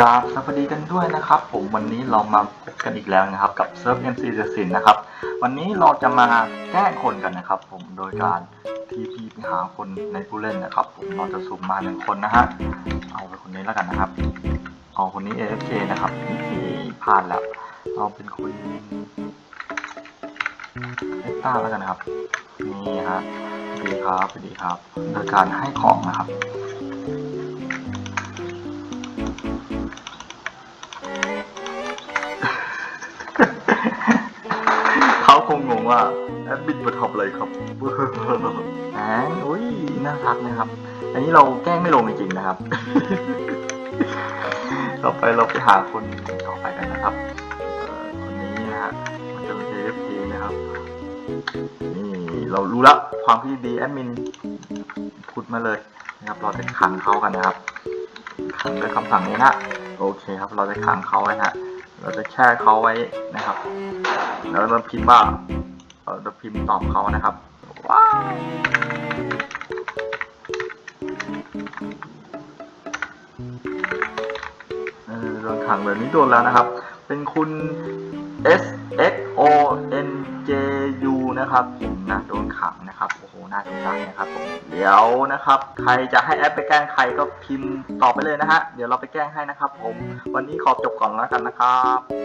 กราบสวัสดีกันด้วยนะครับ ผมวันนี้เรามาพบกันอีกแล้วนะครับ กับเซิร์ฟ MC เดสินนะครับ วันนี้เราจะมาแกล้งคนกันนะครับ ผมโดยการทีพีไปหาคนในผู้เล่นนะครับ ผมเราจะสุ่มมาหนึ่งคนนะฮะเอาไปคนนี้แล้วกันนะครับเอาคนนี้ AFK นะครับนี่พลาดแล้วเอาเป็นคนเอต้าแล้วกันนะครับนี่ฮะสวัสดีครับสวัสดีครับ โดยการให้ของนะครับ เขาคงงงว่าแอดมินมาทำอะไรครับแหมอุ้ยน่ารักนะครับ อันนี้เราแกล้งไม่ลงจริงๆนะครับ ต่อไปเราไปหาคนต่อไปกันนะครับคนนี้นะฮะมันจะเป็น AFK นะครับ นี่เรารู้แล้วความคิดดีแอดมินพูดมาเลยนะครับ เราจะขังเขากันนะครับขังด้วยคำสั่งนี้นะโอเคครับ เราจะขังเขาไว้นะฮะ เราจะแช่เขาไว้นะครับ แล้วเราพิมพ์ว่าเราจะพิมพ์ตอบเขานะครับว้าวเออโดนขังแบบนี้โดนแล้วนะครับ เป็นคุณ S X O N J นะครับผมนะโดนขังนะครับโอ้โหน่าสงสารนะครับผมเดี๋ยวนะครับ ใครจะให้แอปไปแกล้งใครก็พิมพ์ตอบไปเลยนะฮะเดี๋ยวเราไปแกล้งให้นะครับ ผม วันนี้ขอจบก่อนแล้วกันนะครับ